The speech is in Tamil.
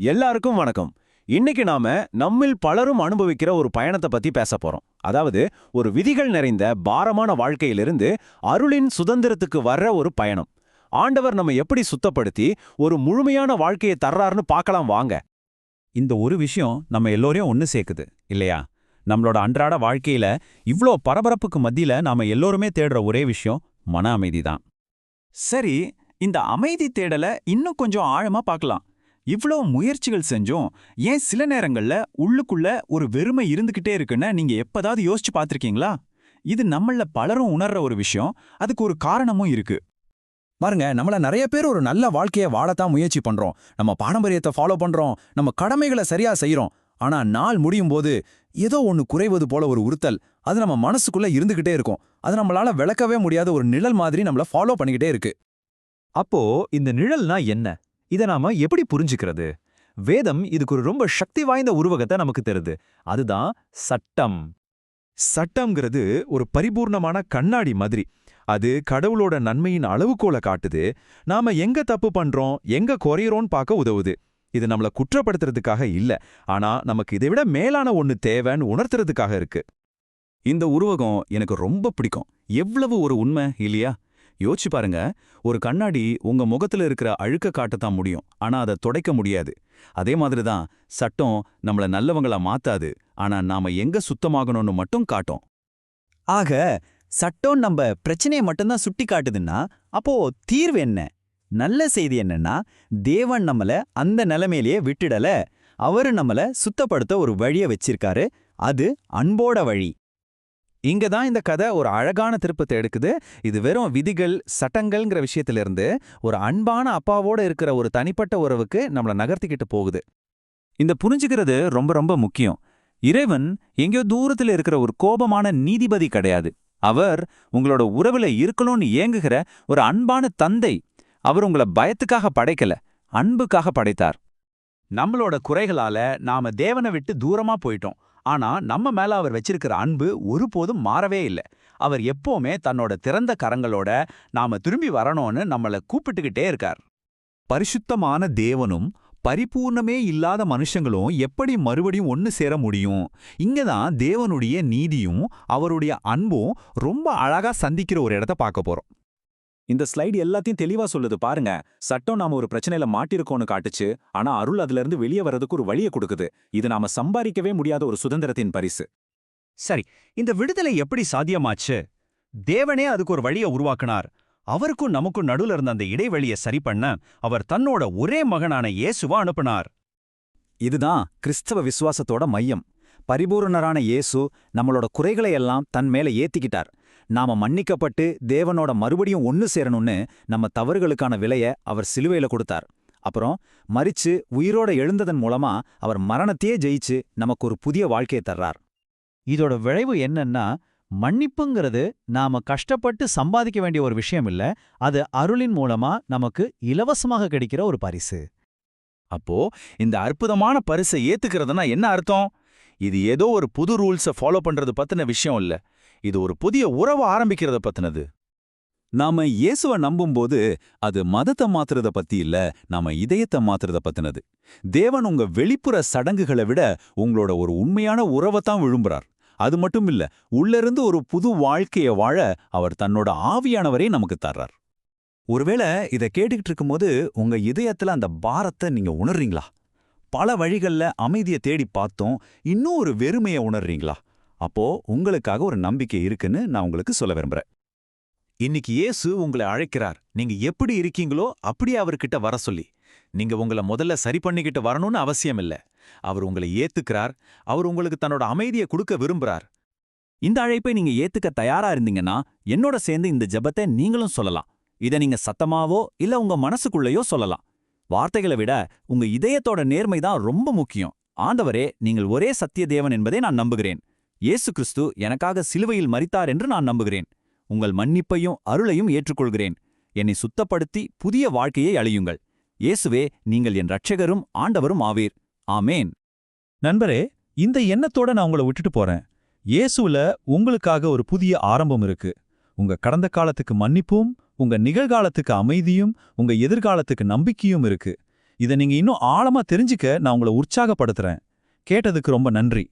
எல்லாருக்கும் வணக்கம். இன்னைக்கு நாம நம்மில் பலரும் அனுபவிக்கிற ஒரு பயணத்தை பத்தி பேச போறோம். அதாவது ஒரு விதிகள் நிறைந்த பாரமான வாழ்க்கையிலிருந்து அருளின் சுதந்திரத்துக்கு வர்ற ஒரு பயணம். ஆண்டவர் நம்ம எப்படி சுத்தப்படுத்தி ஒரு முழுமையான வாழ்க்கையை தர்றாருன்னு பார்க்கலாம் வாங்க. இந்த ஒரு விஷயம் நம்ம எல்லோரையும் ஒன்று சேர்க்குது இல்லையா? நம்மளோட அன்றாட வாழ்க்கையில இவ்ளோ பரபரப்புக்கு மத்தியில நாம எல்லோருமே தேடுற ஒரே விஷயம் மன அமைதி தான். சரி இந்த அமைதி தேடலை இன்னும் கொஞ்சம் ஆழமா பார்க்கலாம். இவ்ளோ முயற்சிகள் செஞ்சோம் ஏன் சில நேரங்கள்ல உள்ளுக்குள்ள ஒரு வெறுமை இருந்துகிட்டே இருக்குன்னு நீங்க எப்பதாவது யோசிச்சு பாத்திருக்கீங்களா இது நம்மள பலரும் உணர்ற ஒரு விஷயம். அதுக்கு ஒரு காரணமும் இருக்கு. பாருங்க நம்மள நிறைய பேர் ஒரு நல்ல வாழ்க்கையை வாழத்தான் முயற்சி பண்றோம். நம்ம பாரம்பரியத்தை ஃபாலோ பண்றோம். நம்ம கடமைகளை சரியா செய்யறோம் ஆனா நாள் முடியும் போது ஏதோ ஒன்னு குறைவது போல ஒரு உறுத்தல். அது நம்ம மனசுக்குள்ள இருந்துகிட்டே இருக்கும். அது நம்மளால விளக்கவே முடியாத ஒரு நிழல் மாதிரி நம்மள ஃபாலோ பண்ணிக்கிட்டே இருக்கு. அப்போ இந்த நிழல்னா என்ன? இத நாம எப்படி புரிஞ்சுக்கிறது? வேதம் இதுக்கு ஒரு ரொம்ப சக்தி வாய்ந்த உருவகத்தை நமக்கு தருது. அதுதான் சட்டம். சட்டம்ங்கிறது ஒரு பரிபூர்ணமான கண்ணாடி மாதிரி. அது கடவுளோட நன்மையின் அளவுகோலை காட்டுது. நாம எங்க தப்பு பண்றோம் எங்க குறையறோம்னு பார்க்க உதவுது. இது நம்மள குற்றப்படுத்துறதுக்காக இல்ல. ஆனா நமக்கு இதை விட மேலான ஒன்னு தேவைன்னு உணர்த்துறதுக்காக இருக்கு. இந்த உருவகம் எனக்கு ரொம்ப பிடிக்கும். எவ்வளவு ஒரு உண்மை இல்லையா? யோசிச்சு பாருங்க. ஒரு கண்ணாடி உங்க முகத்துல இருக்கிற அழுக்க காட்டத்தான் முடியும். ஆனா அதை துடைக்க முடியாது. அதே மாதிரி தான் சட்டம் நம்மள நல்லவங்களா மாத்தாது. ஆனா நாம எங்க சுத்தமாகணும்னு மட்டும் காட்டும். ஆக சட்டம் நம்ம பிரச்சனையை மட்டும்தான் சுட்டி காட்டுதுன்னா அப்போ தீர்வு என்ன? நல்ல செய்தி என்னன்னா தேவன் நம்மள அந்த நிலைமையிலேயே விட்டுடல. அவரு நம்மள சுத்தப்படுத்த ஒரு வழிய வச்சிருக்காரு. அது அன்போட வழி. இங்க தான் இந்த கதை ஒரு அழகான திருப்பத்தை எடுக்குது. இது வெறும் விதிகள் சட்டங்கள்ங்கிற விஷயத்திலிருந்து ஒரு அன்பான அப்பாவோட இருக்கிற ஒரு தனிப்பட்ட உறவுக்கு நம்மள நகர்த்திக்கிட்டு போகுது. இந்த புரிஞ்சுக்கிறது ரொம்ப ரொம்ப முக்கியம். இறைவன் எங்கேயோ தூரத்துல இருக்கிற ஒரு கோபமான நீதிபதி கிடையாது. அவர் உங்களோட உறவுல இருக்கணும்னு ஏங்குகிற ஒரு அன்பான தந்தை. அவர் உங்கள பயத்துக்காக படைக்கல அன்புக்காக படைத்தார். நம்மளோட குறைகளால நாம தேவனை விட்டு தூரமா போயிட்டோம். ஆனா நம்ம மேல அவர் வச்சிருக்கிற அன்பு ஒருபோதும் மாறவே இல்லை. அவர் எப்பவுமே தன்னோட திறந்த கரங்களோட நாம திரும்பி வரணும்னு நம்மள கூப்பிட்டுக்கிட்டே இருக்கார். பரிசுத்தமான தேவனும் பரிபூர்ணமே இல்லாத மனுஷங்களும் எப்படி மறுபடியும் ஒன்னு சேர முடியும்? இங்கதான் தேவனுடைய நீதியும் அவருடைய அன்பும் ரொம்ப அழகா சந்திக்கிற ஒரு இடத்த பார்க்க போறோம். இந்த ஸ்லைடு எல்லாத்தையும் தெளிவா சொல்லுது பாருங்க. சட்டம் நாம ஒரு பிரச்சனையில மாட்டிருக்கோம்னு காட்டுச்சு ஆனா அருள் அதுல இருந்து வெளியே வர்றதுக்கு ஒரு வழியை கொடுக்குது. இது நாம சம்பாதிக்கவே முடியாத ஒரு சுதந்திரத்தின் பரிசு. சரி இந்த விடுதலை எப்படி சாத்தியமாச்சு? தேவனே அதுக்கு ஒரு வழியை உருவாக்குனார். அவருக்கும் நமக்கும் நடுவுல இருந்த அந்த இடைவெளியை சரி பண்ண அவர் தன்னோட ஒரே மகனான இயேசுவா அனுப்புனார். இதுதான் கிறிஸ்தவ விசுவாசத்தோட மையம். பரிபூரணரான இயேசு நம்மளோட குறைகளை எல்லாம் தன் மேல ஏத்திக்கிட்டார். நாம மன்னிக்கப்பட்டு தேவனோட மறுபடியும் ஒன்னு சேரணும்னு நம்ம தவறுகளுக்கான விலைய அவர் சிலுவையில கொடுத்தார். அப்புறம் மரிச்சு உயிரோட எழுந்ததன் மூலமா அவர் மரணத்தையே ஜெயிச்சு நமக்கு ஒரு புதிய வாழ்க்கையை தர்றார். இதோட விளைவு என்னன்னா மன்னிப்புங்கிறது நாம கஷ்டப்பட்டு சம்பாதிக்க வேண்டிய ஒரு விஷயம் இல்ல அது அருளின் மூலமா நமக்கு இலவசமாக கிடைக்கிற ஒரு பரிசு. அப்போ இந்த அற்புதமான பரிசை ஏத்துக்கிறதுனா என்ன அர்த்தம்? இது ஏதோ ஒரு புது ரூல்ஸை ஃபாலோ பண்றது பத்தின விஷயம் இல்ல. இது ஒரு புதிய உறவு ஆரம்பிக்கிறத பத்தினது. நாம இயேசுவ நம்பும்போது அது மதத்தை மாத்துறத பத்தி இல்ல நாம இதயத்தை மாத்துறத பத்தினது. தேவன் உங்க வெளிப்புற சடங்குகளை விட உங்களோட ஒரு உண்மையான உறவைத்தான் விழும்புறார் அது மட்டும் இல்ல உள்ளிருந்து ஒரு புது வாழ்க்கைய வாழ அவர் தன்னோட ஆவியானவரே நமக்கு தர்றார். ஒருவேளை இதை கேட்டுக்கிட்டு இருக்கும்போது உங்க இதயத்துல அந்த பாரத்தை நீங்க உணர்றீங்களா? பல வழிகள்ல அமைதியை தேடி பார்த்தோம் இன்னும் ஒரு வெறுமையை உணர்றீங்களா? அப்போ உங்களுக்காக ஒரு நம்பிக்கை இருக்குன்னு நான் உங்களுக்கு சொல்ல விரும்புறேன். இன்னைக்கு இயேசு உங்களை அழைக்கிறார். நீங்க எப்படி இருக்கீங்களோ அப்படியே அவர்கிட்ட வர சொல்லி. நீங்க உங்களை முதல்ல சரி பண்ணிக்கிட்டு வரணும்னு அவசியம் இல்ல. அவர் உங்களை ஏத்துக்கிறார். அவர் உங்களுக்கு தன்னோட அமைதியை கொடுக்க விரும்புறார். இந்த அழைப்பை நீங்க ஏத்துக்க தயாரா இருந்தீங்கன்னா என்னோட சேர்ந்து இந்த ஜெபத்தை நீங்களும் சொல்லலாம். இத நீங்க சத்தமாவோ இல்ல உங்க மனசுக்குள்ளேயோ சொல்லலாம். வார்த்தைகளை விட உங்க இதயத்தோட நேர்மை தான் ரொம்ப முக்கியம். ஆண்டவரே நீங்கள் ஒரே சத்திய தேவன் என்பதை நான் நம்புகிறேன். இயேசு கிறிஸ்து எனக்காக சிலுவையில் மறித்தார் என்று நான் நம்புகிறேன். உங்கள் மன்னிப்பையும் அருளையும் ஏற்றுக்கொள்கிறேன். என்னை சுத்தப்படுத்தி புதிய வாழ்க்கையை அழியுங்கள். இயேசுவே நீங்கள் என் ரட்சகரும் ஆண்டவரும் ஆவீர். ஆமேன். நண்பரே இந்த எண்ணத்தோட நான் உங்களை விட்டுட்டு போறேன். இயேசுல உங்களுக்காக ஒரு புதிய ஆரம்பம் இருக்கு. உங்க கடந்த காலத்துக்கு மன்னிப்பும் உங்க நிகழ்காலத்துக்கு அமைதியும் உங்க எதிர்காலத்துக்கு நம்பிக்கையும் இருக்கு. இதை நீங்க இன்னும் ஆழமா தெரிஞ்சுக்க நான் உங்களை உற்சாகப்படுத்துறேன். கேட்டதுக்கு ரொம்ப நன்றி.